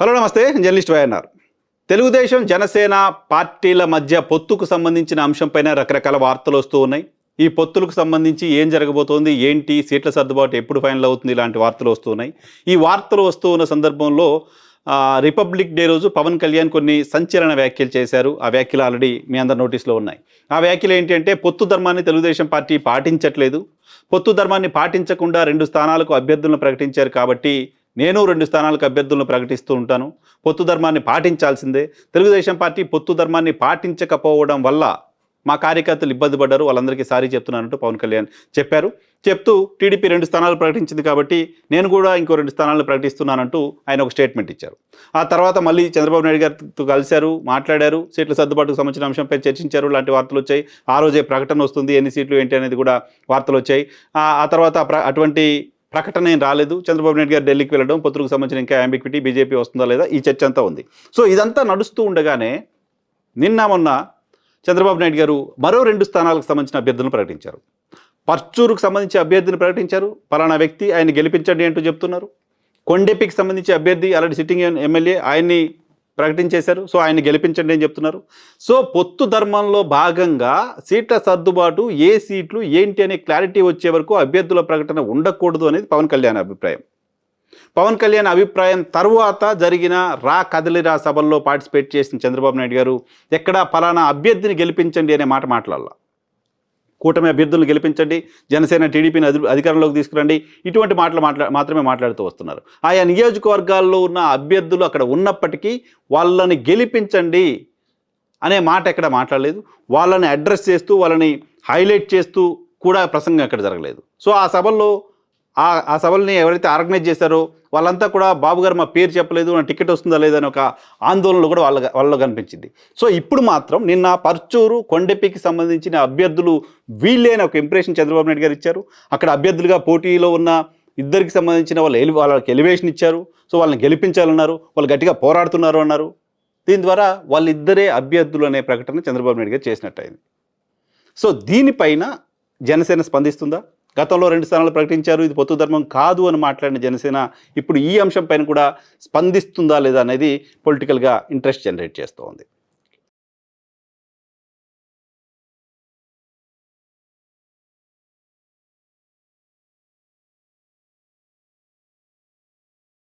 Hello నమస్తే. Journalist YNR. Telugu Desam Janasena పార్టీల మధ్య పొత్తుకు సంబంధించిన అంశంపైన రకరకాల వార్తలు వస్తూ ఉన్నాయి. ఈ పొత్తులకు సంబంధించి ఏం జరగబోతోంది ఏంటి సీట్ల సర్దుబాటు ఎప్పుడు ఫైనల్ అవుతుంది ఇలాంటి వార్తలు వస్తూ ఉన్నాయి. ఈ వార్తలు వస్తూ ఉన్న సందర్భంలో రిపబ్లిక్ డే రోజు పవన్ కళ్యాణ్ కొన్ని సంచలన వ్యాఖ్యలు చేశారు. ఆ వ్యాఖ్యలు ఆల్రెడీ మీ అందరి నోటీస్లో ఉన్నాయి. ఆ వ్యాఖ్యలు ఏంటంటే పొత్తు ధర్మాన్ని తెలుగుదేశం పార్టీ పాటించట్లేదు. పొత్తు ధర్మాన్ని పాటించకుండా రెండు స్థానాలకు అభ్యర్థులను ప్రకటించారు కాబట్టి నేను రెండు స్థానాలకు అభ్యర్థులను ప్రకటిస్తూ ఉంటాను. పొత్తు ధర్మాన్ని పాటించాల్సిందే. తెలుగుదేశం పార్టీ పొత్తు ధర్మాన్ని పాటించకపోవడం వల్ల మా కార్యకర్తలు ఇబ్బంది పడ్డారు. వాళ్ళందరికీ సారీ చెప్తున్నానంటూ పవన్ కళ్యాణ్ చెప్పారు. చెప్తూ టీడీపీ రెండు స్థానాలు ప్రకటించింది కాబట్టి నేను కూడా ఇంకో రెండు స్థానాలను ప్రకటిస్తున్నానంటూ ఆయన ఒక స్టేట్మెంట్ ఇచ్చారు. ఆ తర్వాత మళ్ళీ చంద్రబాబు నాయుడు గారితో కలిశారు మాట్లాడారు సీట్ల సర్దుబాటుకు సంబంధించిన అంశంపై చర్చించారు లాంటి వార్తలు వచ్చాయి. ఆ రోజే ప్రకటన వస్తుంది ఎన్ని సీట్లు ఏంటి అనేది కూడా వార్తలు వచ్చాయి. ఆ తర్వాత ప్ర- అటువంటి ప్రకటన ఏం రాలేదు. చంద్రబాబు నాయుడు గారు ఢిల్లీకి వెళ్ళడం పొత్తులకు సంబంధించిన ఇంకా అంబిక్విటీ బీజేపీ వస్తుందా లేదా ఈ చర్చ అంతా ఉంది. సో ఇదంతా నడుస్తూ ఉండగానే నిన్న మొన్న చంద్రబాబు నాయుడు గారు మరో రెండు స్థానాలకు సంబంధించిన అభ్యర్థులను ప్రకటించారు. పర్చూరుకు సంబంధించి అభ్యర్థిని ప్రకటించారు. పలానా వ్యక్తి ఆయన గెలిపించండి అంటూ చెప్తున్నారు. కొండెపికి సంబంధించి అభ్యర్థి అలాంటి సిట్టింగ్ ఎమ్మెల్యే ఆయన్ని ప్రకటించేశారు. సో ఆయన గెలిపించండి అని చెప్తున్నారు. సో పొత్తు ధర్మంలో భాగంగా సీట్ల సర్దుబాటు ఏ సీట్లు ఏంటి అనే క్లారిటీ వచ్చే వరకు అభ్యర్థుల ప్రకటన ఉండకూడదు అనేది పవన్ కళ్యాణ్ అభిప్రాయం. పవన్ కళ్యాణ్ అభిప్రాయం తరువాత జరిగిన రా కదలిరా సభల్లో పార్టిసిపేట్ చేసిన చంద్రబాబు నాయుడు గారు ఎక్కడా ఫలానా అభ్యర్థిని గెలిపించండి అనే మాట మాట్లాడాల. కూటమి అభ్యర్థులను గెలిపించండి జనసేన టీడీపీని అధి అధికారంలోకి తీసుకురండి ఇటువంటి మాటలు మాట్లా మాత్రమే మాట్లాడుతూ వస్తున్నారు. ఆయా నియోజకవర్గాల్లో ఉన్న అభ్యర్థులు అక్కడ ఉన్నప్పటికీ వాళ్ళని గెలిపించండి అనే మాట ఎక్కడ మాట్లాడలేదు. వాళ్ళని అడ్రస్ చేస్తూ వాళ్ళని హైలైట్ చేస్తూ కూడా ప్రసంగం అక్కడ జరగలేదు. సో ఆ సభల్లో ఆ ఆ సభల్ని ఎవరైతే ఆర్గనైజ్ చేశారో వాళ్ళంతా కూడా బాబు గారు మా పేరు చెప్పలేదు నా టికెట్ వస్తుందా లేదని ఒక ఆందోళనలు కూడా వాళ్ళ వాళ్ళలో కనిపించింది. సో ఇప్పుడు మాత్రం నిన్న పర్చూరు కొండెప్పికి సంబంధించిన అభ్యర్థులు వీళ్ళే అని ఒక ఇంప్రెషన్ చంద్రబాబు నాయుడు గారు ఇచ్చారు. అక్కడ అభ్యర్థులుగా పోటీలో ఉన్న ఇద్దరికి సంబంధించిన వాళ్ళు ఎలి వాళ్ళకి ఎలివేషన్ ఇచ్చారు. సో వాళ్ళని గెలిపించాలన్నారు వాళ్ళు గట్టిగా పోరాడుతున్నారు అన్నారు. దీని ద్వారా వాళ్ళిద్దరే అభ్యర్థులు అనే ప్రకటన చంద్రబాబు నాయుడు గారు చేసినట్టయింది. సో దీనిపైన జనసేన స్పందిస్తుందా? గతంలో రెండు స్థానాలు ప్రకటించారు ఇది పొత్తు ధర్మం కాదు అని మాట్లాడిన జనసేన ఇప్పుడు ఈ అంశం పైన కూడా స్పందిస్తుందా లేదా అనేది పొలిటికల్గా ఇంట్రెస్ట్ జనరేట్ చేస్తోంది.